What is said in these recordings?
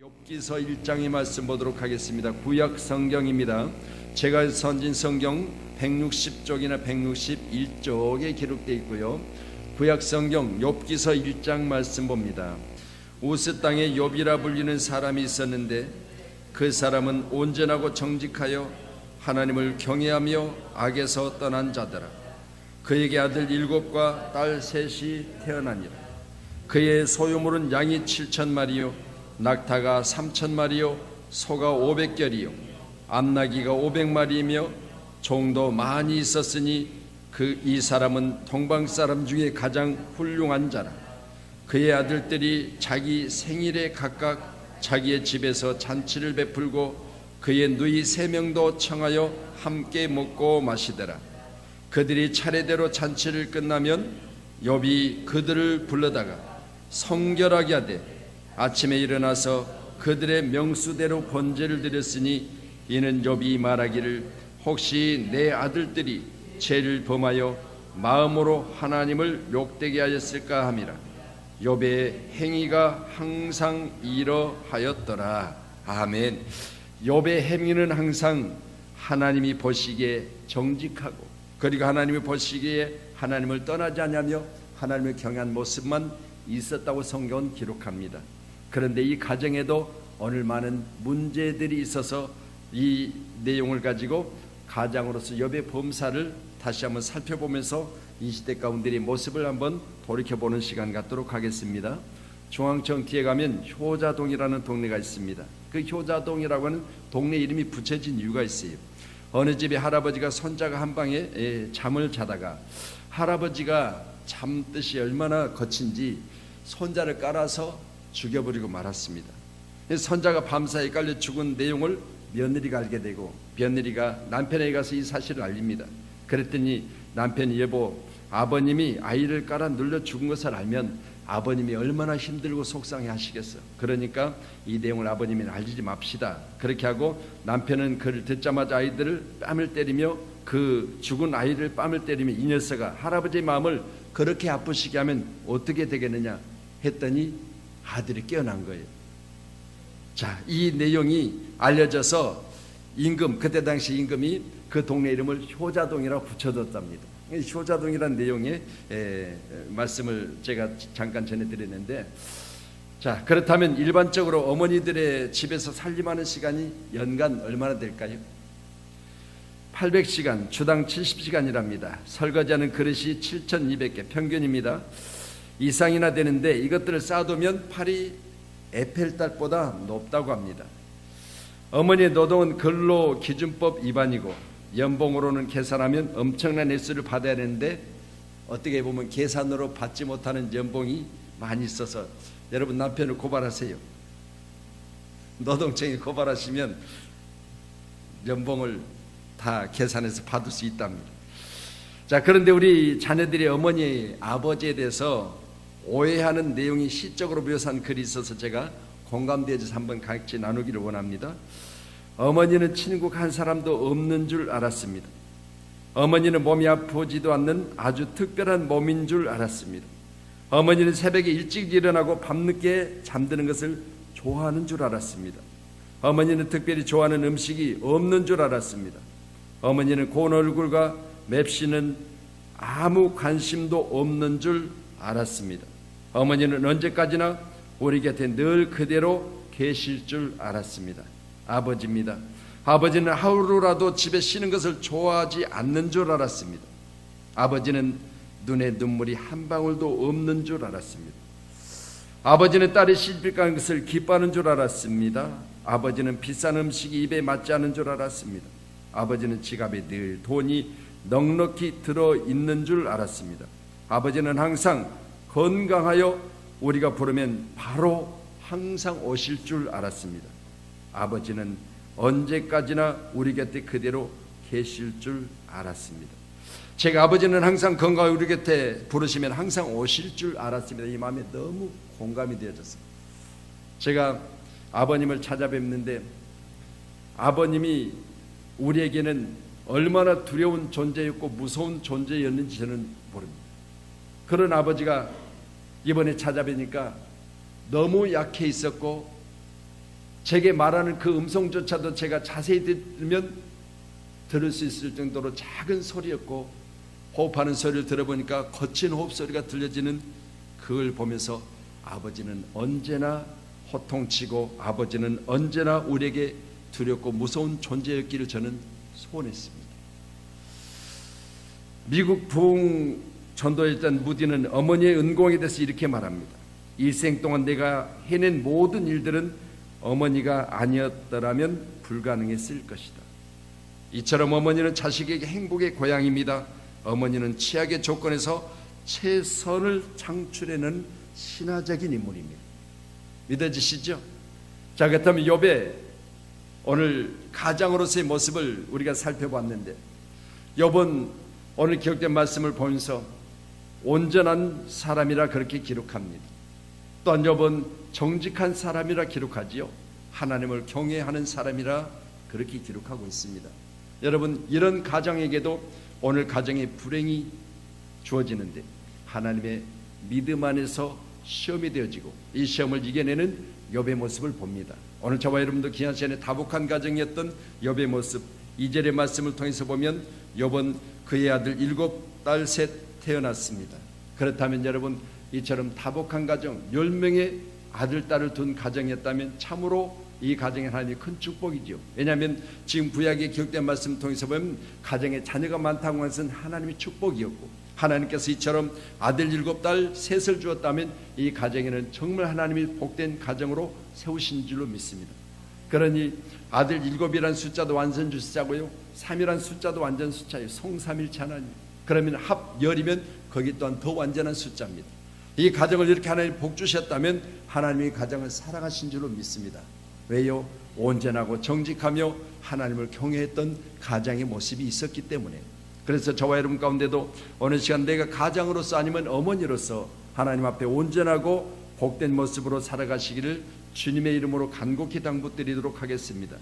욥기서 1장의 말씀 보도록 하겠습니다. 구약 성경입니다. 제가 선진 성경 160쪽이나 161쪽에 기록되어 있고요. 구약 성경 욥기서 1장 말씀 봅니다. 우스 땅에 욥이라 불리는 사람이 있었는데 그 사람은 온전하고 정직하여 하나님을 경외하며 악에서 떠난 자더라. 그에게 아들 일곱과 딸 셋이 태어나니라. 그의 소유물은 양이 칠천 마리요 낙타가 삼천 마리요 소가 오백결이요 암나기가 오백 마리이며 종도 많이 있었으니 그 이 사람은 동방 사람 중에 가장 훌륭한 자라. 그의 아들들이 자기 생일에 각각 자기의 집에서 잔치를 베풀고 그의 누이 세 명도 청하여 함께 먹고 마시더라. 그들이 차례대로 잔치를 끝나면 욥이 그들을 불러다가 성결하게 하되 아침에 일어나서 그들의 명수대로 번제를 드렸으니 이는 욥이 말하기를 혹시 내 아들들이 죄를 범하여 마음으로 하나님을 욕되게 하였을까 함이라. 욥의 행위가 항상 이러하였더라. 아멘. 욥의 행위는 항상 하나님이 보시기에 정직하고 그리고 하나님이 보시기에 하나님을 떠나지 않냐며 하나님을 경한 모습만 있었다고 성경은 기록합니다. 그런데 이 가정에도 오늘 많은 문제들이 있어서 이 내용을 가지고 가장으로서 엽의 범사를 다시 한번 살펴보면서 이 시대 가운데의 모습을 한번 돌이켜 보는 시간 갖도록 하겠습니다. 중앙청 뒤에 가면 효자동이라는 동네가 있습니다. 그 효자동이라고 하는 동네 이름이 붙여진 이유가 있어요. 어느 집에 할아버지가 손자가 한 방에 예, 잠을 자다가 할아버지가 잠뜻이 얼마나 거친지 손자를 깔아서 죽여버리고 말았습니다. 손자가 밤사이 깔려 죽은 내용을 며느리가 알게 되고 며느리가 남편에게 가서 이 사실을 알립니다. 그랬더니 남편이 여보 아버님이 아이를 깔아 눌러 죽은 것을 알면 아버님이 얼마나 힘들고 속상해 하시겠어. 그러니까 이 내용을 아버님이 알리지 맙시다. 그렇게 하고 남편은 그를 듣자마자 아이들을 뺨을 때리며 그 죽은 아이를 뺨을 때리며 이 녀석아 할아버지의 마음을 그렇게 아프시게 하면 어떻게 되겠느냐 했더니 아들이 깨어난 거예요. 자, 이 내용이 알려져서 임금 그때 당시 임금이 그 동네 이름을 효자동이라고 붙여뒀답니다. 이 효자동이라는 내용의 에, 말씀을 제가 잠깐 전해드렸는데, 자 그렇다면 일반적으로 어머니들의 집에서 살림하는 시간이 연간 얼마나 될까요? 800시간, 주당 70시간이랍니다. 설거지하는 그릇이 7,200개 평균입니다. 이상이나 되는데 이것들을 쌓아두면 팔이 에펠탑보다 높다고 합니다. 어머니의 노동은 근로 기준법 위반이고 연봉으로는 계산하면 엄청난 횟수를 받아야 되는데 어떻게 보면 계산으로 받지 못하는 연봉이 많이 있어서 여러분 남편을 고발하세요. 노동청에 고발하시면 연봉을 다 계산해서 받을 수 있답니다. 자, 그런데 우리 자녀들이 어머니, 아버지에 대해서 오해하는 내용이 시적으로 묘사한 글이 있어서 제가 공감되어서 한번 같이 나누기를 원합니다. 어머니는 친구 한 사람도 없는 줄 알았습니다. 어머니는 몸이 아프지도 않는 아주 특별한 몸인 줄 알았습니다. 어머니는 새벽에 일찍 일어나고 밤늦게 잠드는 것을 좋아하는 줄 알았습니다. 어머니는 특별히 좋아하는 음식이 없는 줄 알았습니다. 어머니는 고운 얼굴과 맵시는 아무 관심도 없는 줄 알았습니다. 어머니는 언제까지나 우리 곁에 늘 그대로 계실 줄 알았습니다. 아버지입니다. 아버지는 하루라도 집에 쉬는 것을 좋아하지 않는 줄 알았습니다. 아버지는 눈에 눈물이 한 방울도 없는 줄 알았습니다. 아버지는 딸이 시집 가는 것을 기뻐하는 줄 알았습니다. 아버지는 비싼 음식이 입에 맞지 않은 줄 알았습니다. 아버지는 지갑에 늘 돈이 넉넉히 들어 있는 줄 알았습니다. 아버지는 항상 건강하여 우리가 부르면 바로 항상 오실 줄 알았습니다. 아버지는 언제까지나 우리 곁에 그대로 계실 줄 알았습니다. 제가 아버지는 항상 건강하게 우리 곁에 부르시면 항상 오실 줄 알았습니다. 이 마음에 너무 공감이 되어졌어요. 제가 아버님을 찾아뵙는데 아버님이 우리에게는 얼마나 두려운 존재였고 무서운 존재였는지 저는 모릅니다. 그런 아버지가 이번에 찾아뵈니까 너무 약해 있었고 제게 말하는 그 음성조차도 제가 자세히 들으면 들을 수 있을 정도로 작은 소리였고 호흡하는 소리를 들어보니까 거친 호흡 소리가 들려지는 그걸 보면서 아버지는 언제나 호통치고 아버지는 언제나 우리에게 두렵고 무서운 존재였기를 저는 소원했습니다. 미국 부흥 전도했던 무디는 어머니의 은공에 대해서 이렇게 말합니다. 일생 동안 내가 해낸 모든 일들은 어머니가 아니었더라면 불가능했을 것이다. 이처럼 어머니는 자식에게 행복의 고향입니다. 어머니는 취약의 조건에서 최선을 창출해낸 신화적인 인물입니다. 믿어지시죠? 자 그렇다면 욥의 오늘 가장으로서의 모습을 우리가 살펴봤는데 욥은 오늘 기록된 말씀을 보면서 온전한 사람이라 그렇게 기록합니다. 또한 욥은 정직한 사람이라 기록하지요. 하나님을 경외하는 사람이라 그렇게 기록하고 있습니다. 여러분 이런 가정에게도 오늘 가정의 불행이 주어지는데 하나님의 믿음 안에서 시험이 되어지고 이 시험을 이겨내는 욥의 모습을 봅니다. 오늘 저와 여러분도 귀한 시간에 다복한 가정이었던 욥의 모습 이절의 말씀을 통해서 보면 욥은 그의 아들 일곱 딸셋 태어났습니다. 그렇다면 여러분 이처럼 다복한 가정 열 명의 아들 딸을 둔 가정이었다면 참으로 이 가정에 하나님이 큰 축복이죠. 왜냐하면 지금 구약에 기록된 말씀 통해서 보면 가정에 자녀가 많다고 하는 것은 하나님의 축복이었고 하나님께서 이처럼 아들 일곱 딸 셋을 주었다면 이 가정에는 정말 하나님이 복된 가정으로 세우신 줄로 믿습니다. 그러니 아들 일곱이란 숫자도 완전 숫자고요. 3이란 숫자도 완전 숫자예요. 성삼일체 하나님. 그러면 합 열이면 거기 또한 더 완전한 숫자입니다. 이 가정을 이렇게 하나님 복 주셨다면 하나님이 가정을 사랑하신 줄로 믿습니다. 왜요? 온전하고 정직하며 하나님을 경외했던 가장의 모습이 있었기 때문에 그래서 저와 여러분 가운데도 어느 시간 내가 가장으로서 아니면 어머니로서 하나님 앞에 온전하고 복된 모습으로 살아가시기를 주님의 이름으로 간곡히 당부드리도록 하겠습니다.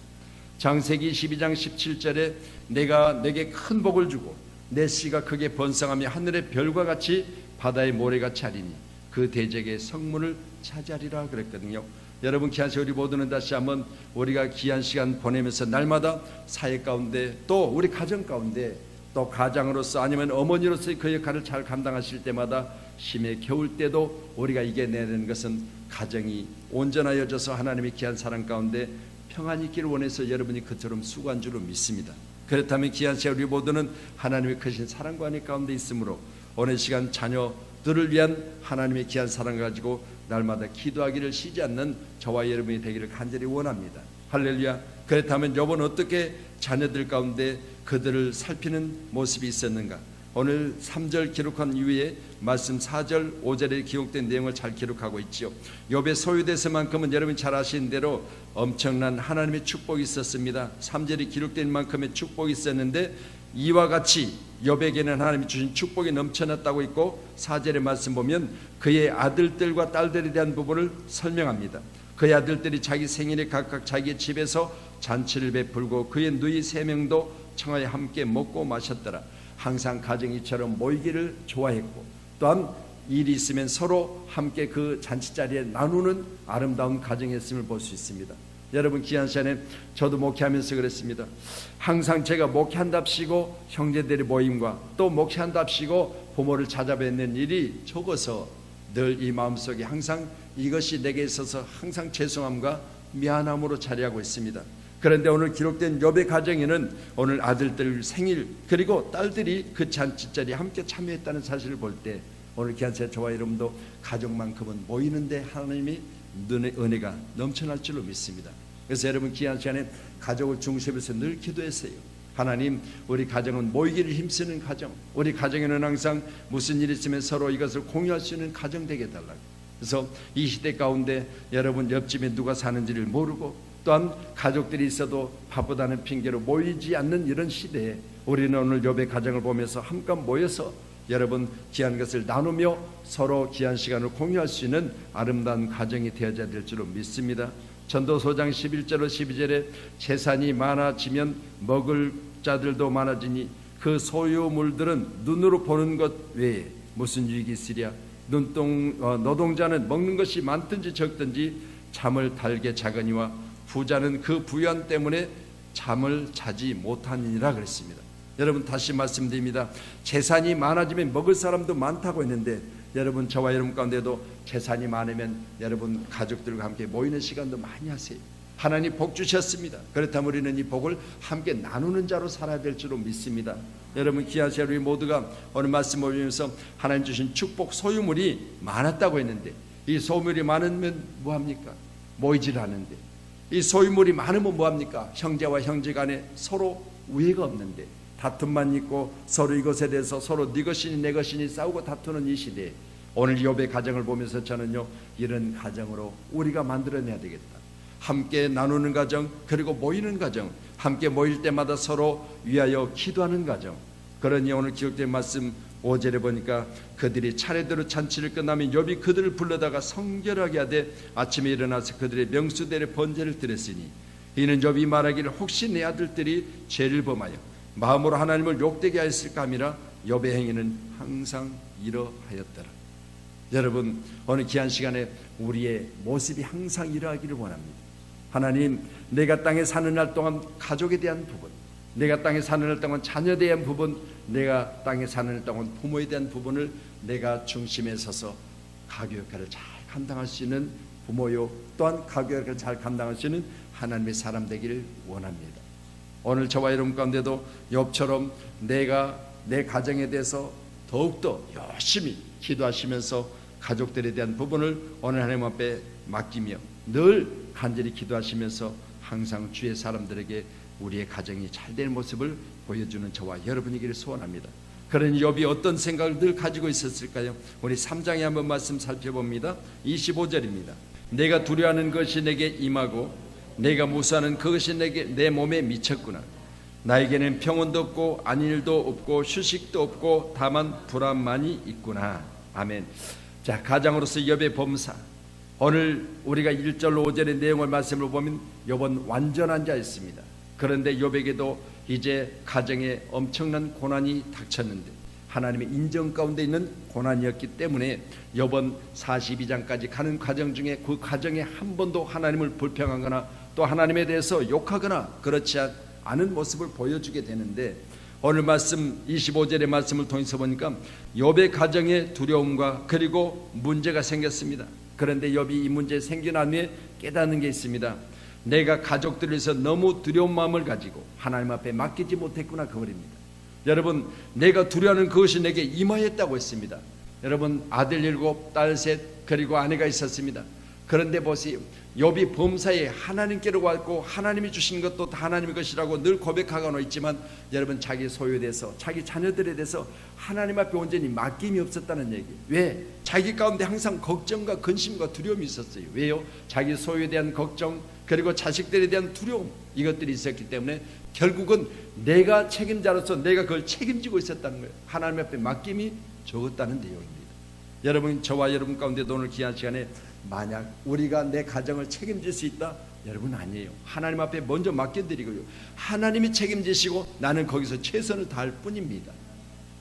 장세기 12장 17절에 내가 내게 큰 복을 주고 내 씨가 크게 번성하며 하늘의 별과 같이 바다의 모래같이 하리니 그 대적의 성문을 차지하리라 그랬거든요. 여러분 귀한 시간 우리 모두는 다시 한번 우리가 귀한 시간 보내면서 날마다 사회 가운데 또 우리 가정 가운데 또 가장으로서 아니면 어머니로서의 그 역할을 잘 감당하실 때마다 심해 겨울 때도 우리가 이겨내는 것은 가정이 온전하여져서 하나님의 귀한 사랑 가운데 평안이 있기를 원해서 여러분이 그처럼 수고한 줄로 믿습니다. 그렇다면 귀한 시간 우리 모두는 하나님의 크신 사랑관의 가운데 있으므로 오늘 시간 자녀들을 위한 하나님의 귀한 사랑을 가지고 날마다 기도하기를 쉬지 않는 저와 여러분이 되기를 간절히 원합니다. 할렐루야. 그렇다면 여번 어떻게 자녀들 가운데 그들을 살피는 모습이 있었는가? 오늘 3절 기록한 이후에 말씀 4절, 5절에 기록된 내용을 잘 기록하고 있지요. 욥의 소유대서만큼은 여러분 잘 아시는 대로 엄청난 하나님의 축복이 있었습니다. 3절에 기록된 만큼의 축복이 있었는데 이와 같이 욥에게는 하나님이 주신 축복이 넘쳐났다고 있고 4절의 말씀 보면 그의 아들들과 딸들에 대한 부분을 설명합니다. 그의 아들들이 자기 생일에 각각 자기 집에서 잔치를 베풀고 그의 누이 세 명도 청하에 함께 먹고 마셨더라. 항상 가정이처럼 모이기를 좋아했고 또한 일이 있으면 서로 함께 그 잔치 자리에 나누는 아름다운 가정이었음을 볼 수 있습니다. 여러분 귀한 시간에 저도 목회하면서 그랬습니다. 항상 제가 목회한답시고 형제들의 모임과 또 목회한답시고 부모를 찾아뵙는 일이 적어서 늘 이 마음속에 항상 이것이 내게 있어서 항상 죄송함과 미안함으로 자리하고 있습니다. 그런데 오늘 기록된 욥의 가정에는 오늘 아들들 생일 그리고 딸들이 그 잔치 자리에 함께 참여했다는 사실을 볼 때 오늘 제 저와 여러분도 가족만큼은 모이는데 하나님이 눈의 은혜가 넘쳐날 줄로 믿습니다. 그래서 여러분 귀한 시간에 가족을 중심에서 늘 기도했어요. 하나님 우리 가정은 모이기를 힘쓰는 가정 우리 가정에는 항상 무슨 일이 있으면 서로 이것을 공유할 수 있는 가정 되게 해달라고 그래서 이 시대 가운데 여러분 옆집에 누가 사는지를 모르고 또한 가족들이 있어도 바쁘다는 핑계로 모이지 않는 이런 시대에 우리는 오늘 욥의 가정을 보면서 한껏 모여서 여러분 귀한 것을 나누며 서로 귀한 시간을 공유할 수 있는 아름다운 가정이 되어야 될 줄로 믿습니다. 전도소장 11절로 12절에 재산이 많아지면 먹을 자들도 많아지니 그 소유물들은 눈으로 보는 것 외에 무슨 유익이 있으랴 눈동 어, 노동자는 먹는 것이 많든지 적든지 잠을 달게 작으니와 부자는 그 부연 때문에 잠을 자지 못하니라 그랬습니다. 여러분 다시 말씀드립니다. 재산이 많아지면 먹을 사람도 많다고 했는데 여러분 저와 여러분 가운데도 재산이 많으면 여러분 가족들과 함께 모이는 시간도 많이 하세요. 하나님 복 주셨습니다. 그렇다면 우리는 이 복을 함께 나누는 자로 살아야 될 줄로 믿습니다. 여러분 귀하신 우리 모두가 오늘 말씀을 보면서 하나님 주신 축복 소유물이 많았다고 했는데 이 소유물이 많으면 뭐 합니까? 모이질 않는데 이 소유물이 많으면 뭐합니까? 형제와 형제 간에 서로 우애가 없는데 다툼만 있고 서로 이것에 대해서 서로 네 것이니 내 것이니 싸우고 다투는 이 시대에 오늘 욥의 가정을 보면서 저는요 이런 가정으로 우리가 만들어내야 되겠다. 함께 나누는 가정 그리고 모이는 가정 함께 모일 때마다 서로 위하여 기도하는 가정 그러니 오늘 기록된 말씀 5절에 보니까 그들이 차례대로 잔치를 끝나면 욥이 그들을 불러다가 성결하게 하되 아침에 일어나서 그들의 명수대로 번제를 드렸으니 이는 욥이 말하기를 혹시 내 아들들이 죄를 범하여 마음으로 하나님을 욕되게 하였을까 함이라 욥의 행위는 항상 이러하였더라. 여러분 어느 귀한 시간에 우리의 모습이 항상 이러하기를 원합니다. 하나님 내가 땅에 사는 날 동안 가족에 대한 부분 내가 땅에 사는 날 동안 자녀에 대한 부분 내가 땅에 사는 날 동안 부모에 대한 부분을 내가 중심에 서서 가교 역할을 잘 감당할 수 있는 부모요 또한 가교 역할을 잘 감당할 수 있는 하나님의 사람 되기를 원합니다. 오늘 저와 여러분 가운데도 욥처럼 내가 내 가정에 대해서 더욱더 열심히 기도하시면서 가족들에 대한 부분을 오늘 하나님 앞에 맡기며 늘 간절히 기도하시면서 항상 주의 사람들에게 우리의 가정이 잘 되는 모습을 보여주는 저와 여러분이기를 소원합니다. 그런 욥이 어떤 생각을 늘 가지고 있었을까요? 우리 3장에 한번 말씀 살펴봅니다. 25절입니다. 내가 두려워하는 것이 내게 임하고 내가 무사하는 그것이 내게 내 몸에 미쳤구나. 나에게는 평온도 없고 안일도 없고 휴식도 없고 다만 불안만이 있구나. 아멘. 자, 가장으로서 욥의 범사. 오늘 우리가 1절로 5절의 내용을 말씀을 보면 욥은 완전한 자였습니다. 그런데 욥에게도 이제 가정에 엄청난 고난이 닥쳤는데 하나님의 인정 가운데 있는 고난이었기 때문에 욥은 42장까지 가는 과정 중에 그 과정에 한 번도 하나님을 불평하거나 또 하나님에 대해서 욕하거나 그렇지 않은 모습을 보여주게 되는데 오늘 말씀 25절의 말씀을 통해서 보니까 욥의 가정에 두려움과 그리고 문제가 생겼습니다. 그런데 욥이 이 문제 생긴 후에 깨닫는 게 있습니다. 내가 가족들에서 너무 두려운 마음을 가지고 하나님 앞에 맡기지 못했구나 그 말입니다. 여러분 내가 두려워하는 그것이 내게 임하였다고 했습니다. 여러분 아들 일곱 딸 셋 그리고 아내가 있었습니다. 그런데 보세요. 욥이 범사에 하나님께로 왔고 하나님이 주신 것도 다 하나님의 것이라고 늘 고백하고는 있지만 여러분 자기 소유에 대해서 자기 자녀들에 대해서 하나님 앞에 온전히 맡김이 없었다는 얘기. 왜? 자기 가운데 항상 걱정과 근심과 두려움이 있었어요. 왜요? 자기 소유에 대한 걱정 그리고 자식들에 대한 두려움 이것들이 있었기 때문에 결국은 내가 책임자로서 내가 그걸 책임지고 있었다는 거예요. 하나님 앞에 맡김이 적었다는 내용입니다. 여러분 저와 여러분 가운데도 오늘 귀한 시간에 만약 우리가 내 가정을 책임질 수 있다? 여러분 아니에요. 하나님 앞에 먼저 맡겨드리고요. 하나님이 책임지시고 나는 거기서 최선을 다할 뿐입니다.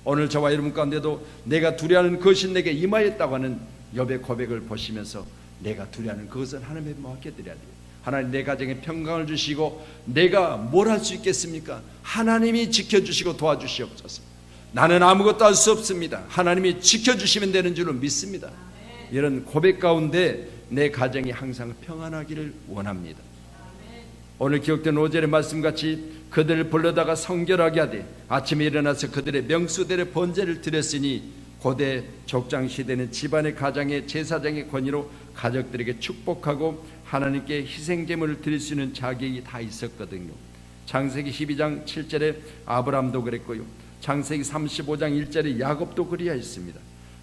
오늘 저와 여러분 가운데도 내가 두려워하는 것이 내게 임하였다고 하는 여배 고백을 보시면서 내가 두려워하는 그것을 하나님에 맡겨드려야 돼요. 하나님 내 가정에 평강을 주시고 내가 뭘 할 수 있겠습니까? 하나님이 지켜주시고 도와주시옵소서. 나는 아무것도 할 수 없습니다. 하나님이 지켜주시면 되는 줄로 믿습니다 이런 고백 가운데 내 가정이 항상 평안하기를 원합니다. 오늘 기억된 5절의 말씀같이 그들을 불러다가 성결하게 하되 아침에 일어나서 그들의 명수대로 번제를 드렸으니 고대 족장 시대는 집안의 가장의 제사장의 권위로 가족들에게 축복하고 하나님께 희생 제물을 드릴 수 있는 자격이 다 있었거든요. 창세기 12장 7절에 아브람도 그랬고요. 창세기 35장 1절에 야곱도 그리하였습니다.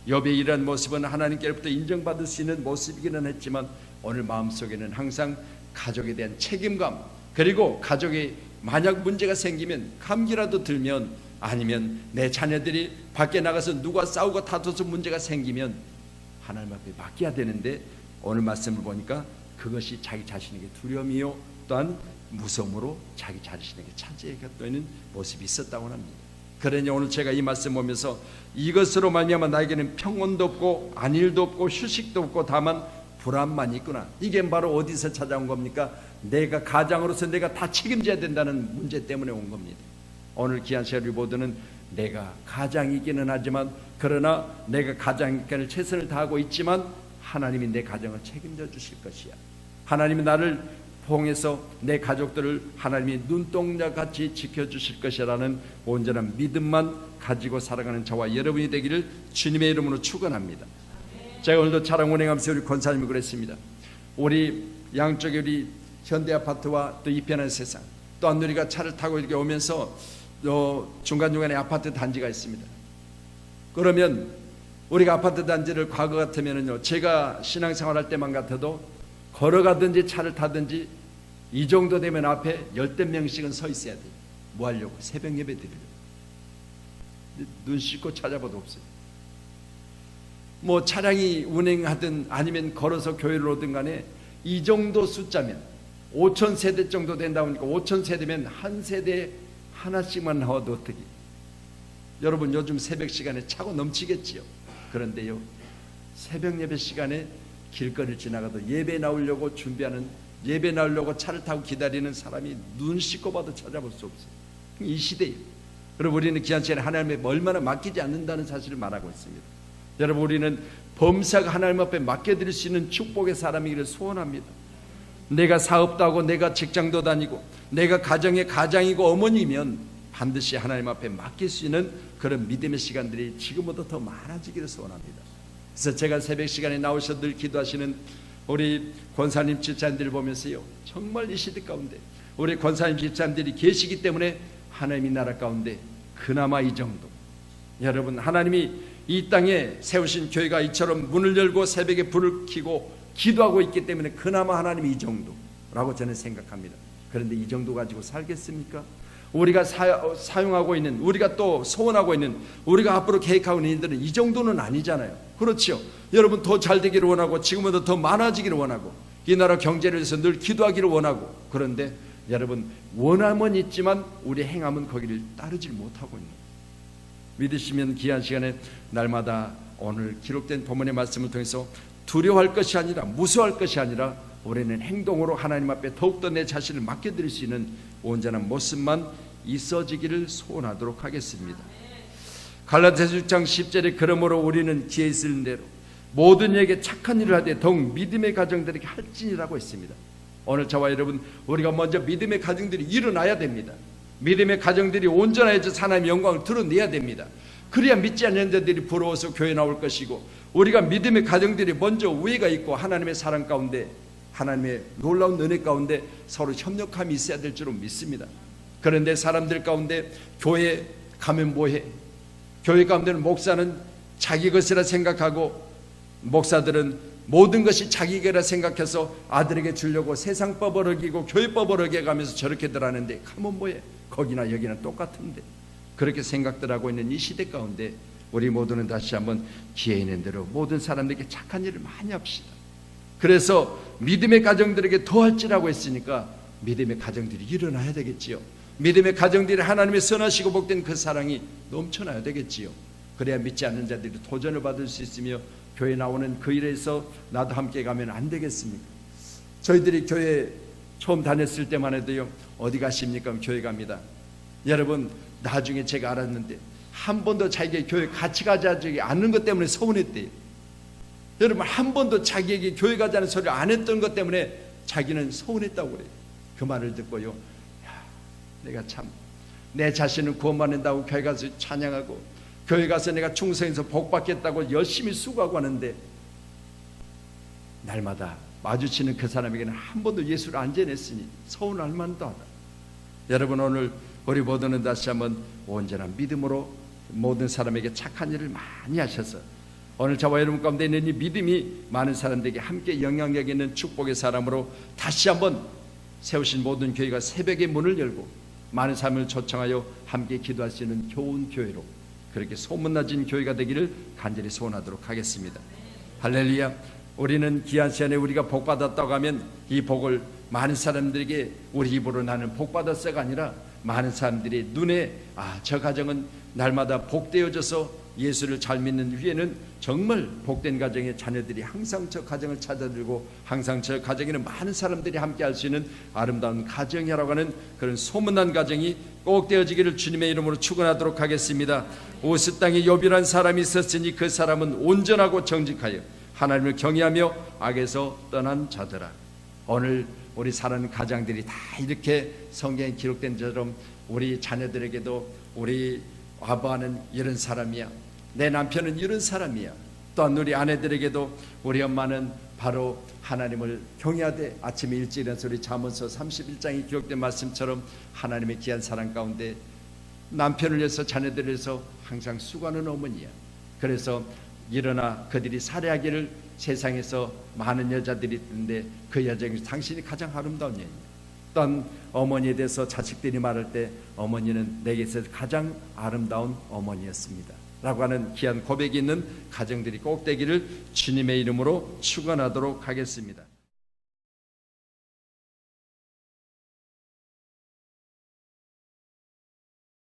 욥의 이러한 모습은 하나님께로부터 인정받을 수 있는 모습이기는 했지만 오늘 마음속에는 항상 가족에 대한 책임감 그리고 가족이 만약 문제가 생기면 감기라도 들면 아니면 내 자녀들이 밖에 나가서 누가 싸우고 다퉈서 문제가 생기면 하나님 앞에 맡겨야 되는데 오늘 말씀을 보니까 그것이 자기 자신에게 두려움이요 또한 무서움으로 자기 자신에게 차지해가 떠있는 모습이 있었다고 합니다. 그러니 오늘 제가 이 말씀 보면서 이것으로 말미암아 나에게는 평온도 없고 안일도 없고 휴식도 없고 다만 불안만 있구나. 이게 바로 어디서 찾아온 겁니까? 내가 가장으로서 내가 다 책임져야 된다는 문제 때문에 온 겁니다. 오늘 귀한 시간 리보드는 내가 가장이기는 하지만 그러나 내가 가장이기는 최선을 다하고 있지만 하나님이 내 가정을 책임져 주실 것이야. 하나님이 나를 포옹해서 내 가족들을 하나님이 눈동자같이 지켜주실 것이라는 온전한 믿음만 가지고 살아가는 저와 여러분이 되기를 주님의 이름으로 축원합니다. 제가 오늘도 차량 운행하면서 우리 권사님이 그랬습니다. 우리 양쪽에 우리 현대 아파트와 또 이편한 세상 또 안누리가 차를 타고 이렇게 오면서 또 중간중간에 아파트 단지가 있습니다. 그러면 우리가 아파트 단지를 과거 같으면은요 제가 신앙생활 할 때만 같아도 걸어가든지 차를 타든지 이 정도 되면 앞에 열댓 명씩은 서 있어야 돼요. 뭐 하려고? 새벽 예배 드리려고. 눈 씻고 찾아봐도 없어요. 뭐 차량이 운행하든 아니면 걸어서 교회를 오든 간에 이 정도 숫자면 5천 세대 정도 된다 보니까 5천 세대면 한 세대에 하나씩만 나와도 어떻게 여러분 요즘 새벽 시간에 차고 넘치겠지요 그런데요 새벽 예배 시간에 길거리를 지나가도 예배 나오려고 준비하는 예배 나오려고 차를 타고 기다리는 사람이 눈 씻고 봐도 찾아볼 수 없어요 이 시대에 그리고 우리는 귀한 시간에 하나님의 얼마나 맡기지 않는다는 사실을 말하고 있습니다 여러분 우리는 범사가 하나님 앞에 맡겨드릴 수 있는 축복의 사람이기를 소원합니다. 내가 사업도 하고 내가 직장도 다니고 내가 가정의 가장이고 어머니면 반드시 하나님 앞에 맡길 수 있는 그런 믿음의 시간들이 지금보다 더 많아지기를 소원합니다. 그래서 제가 새벽 시간에 나오셔 늘 기도하시는 우리 권사님 집사님들 보면서요 정말 이 시대 가운데 우리 권사님 집사님들이 계시기 때문에 하나님이 나라 가운데 그나마 이 정도 여러분 하나님이 이 땅에 세우신 교회가 이처럼 문을 열고 새벽에 불을 켜고 기도하고 있기 때문에 그나마 하나님이 이 정도라고 저는 생각합니다. 그런데 이 정도 가지고 살겠습니까? 우리가 사, 사용하고 있는 우리가 또 소원하고 있는 우리가 앞으로 계획하고 있는 일들은 이 정도는 아니잖아요. 그렇죠. 여러분 더 잘 되기를 원하고 지금보다 더 많아지기를 원하고 이 나라 경제를 위해서 늘 기도하기를 원하고 그런데 여러분 원함은 있지만 우리 행함은 거기를 따르질 못하고 있는 믿으시면 귀한 시간에 날마다 오늘 기록된 본문의 말씀을 통해서 두려워할 것이 아니라 무서워할 것이 아니라 우리는 행동으로 하나님 앞에 더욱더 내 자신을 맡겨드릴 수 있는 온전한 모습만 있어지기를 소원하도록 하겠습니다. 갈라디아서 6장 10절에 그러므로 우리는 기회 있을 대로 모든 이에게 착한 일을 하되 더욱 믿음의 가정들에게 할지니라고 했습니다. 오늘 저와 여러분 우리가 먼저 믿음의 가정들이 일어나야 됩니다. 믿음의 가정들이 온전해져 하나님의 영광을 드러내야 됩니다. 그래야 믿지 않는 자들이 부러워서 교회 나올 것이고 우리가 믿음의 가정들이 먼저 우애가 있고 하나님의 사랑 가운데 하나님의 놀라운 은혜 가운데 서로 협력함이 있어야 될 줄로 믿습니다. 그런데 사람들 가운데 교회 가면 뭐해? 교회 가운데는 목사는 자기 것이라 생각하고 목사들은 모든 것이 자기 게라 생각해서 아들에게 주려고 세상법을 어기고 교회법을 어겨가면서 저렇게들 하는데 가면 뭐해? 거기나 여기나 똑같은데 그렇게 생각들 하고 있는 이 시대 가운데 우리 모두는 다시 한번 기회 있는 대로 모든 사람들에게 착한 일을 많이 합시다. 그래서 믿음의 가정들에게 더할지라고 했으니까 믿음의 가정들이 일어나야 되겠지요. 믿음의 가정들이 하나님의 선하시고 복된 그 사랑이 넘쳐나야 되겠지요. 그래야 믿지 않는 자들이 도전을 받을 수 있으며 교회 나오는 그 일에서 나도 함께 가면 안 되겠습니까? 저희들이 교회 처음 다녔을 때만 해도요. 어디 가십니까? 교회 갑니다. 여러분 나중에 제가 알았는데 한 번도 자기의 교회 같이 가자지 않는 것 때문에 서운했대요. 여러분 한 번도 자기에게 교회 가자는 소리를 안 했던 것 때문에 자기는 서운했다고 그래요. 그 말을 듣고요. 야, 내가 참 내 자신을 구원받는다고 교회 가서 찬양하고 교회 가서 내가 충성해서 복 받겠다고 열심히 수고하고 하는데 날마다 마주치는 그 사람에게는 한 번도 예수를 안 전했으니 서운할 만도 하다. 여러분 오늘 우리 모두는 다시 한번 온전한 믿음으로 모든 사람에게 착한 일을 많이 하셔서 오늘 저와 여러분 가운데 있는 이 믿음이 많은 사람들에게 함께 영향력 있는 축복의 사람으로 다시 한번 세우신 모든 교회가 새벽에 문을 열고 많은 사람을 초청하여 함께 기도할 수 있는 좋은 교회로 그렇게 소문나진 교회가 되기를 간절히 소원하도록 하겠습니다. 할렐루야. 우리는 귀한 시간에 우리가 복 받았다고 하면 이 복을 많은 사람들에게 우리 입으로 나는 복 받았어가 아니라 많은 사람들이 눈에 아 저 가정은 날마다 복되어져서 예수를 잘 믿는 후에는 정말 복된 가정의 자녀들이 항상 저 가정을 찾아들고 항상 저 가정에는 많은 사람들이 함께 할 수 있는 아름다운 가정이라고 하는 그런 소문난 가정이 꼭 되어지기를 주님의 이름으로 축원하도록 하겠습니다. 오스 땅에 요비란 사람이 있었으니 그 사람은 온전하고 정직하여 하나님을 경외하며 악에서 떠난 자들아. 오늘 우리 사는 가장들이 다 이렇게 성경에 기록된 것처럼 우리 자녀들에게도 우리 아버는 이런 사람이야. 내 남편은 이런 사람이야. 또한 우리 아내들에게도 우리 엄마는 바로 하나님을 경외하되 아침에 일찍 일어나서 우리 잠언서 31장에 기록된 말씀처럼 하나님의 귀한 사랑 가운데 남편을 위해서 자녀들을 위해서 항상 수고하는 어머니야. 그래서 일어나 그들이 살해하기를 세상에서 많은 여자들이 있는데 그 여자 중에 당신이 가장 아름다운 여인이야. 또한 어머니에 대해서 자식들이 말할 때 어머니는 내게서 가장 아름다운 어머니였습니다. 라고 하는 귀한 고백이 있는 가정들이 꼭 되기를 주님의 이름으로 축원하도록 하겠습니다.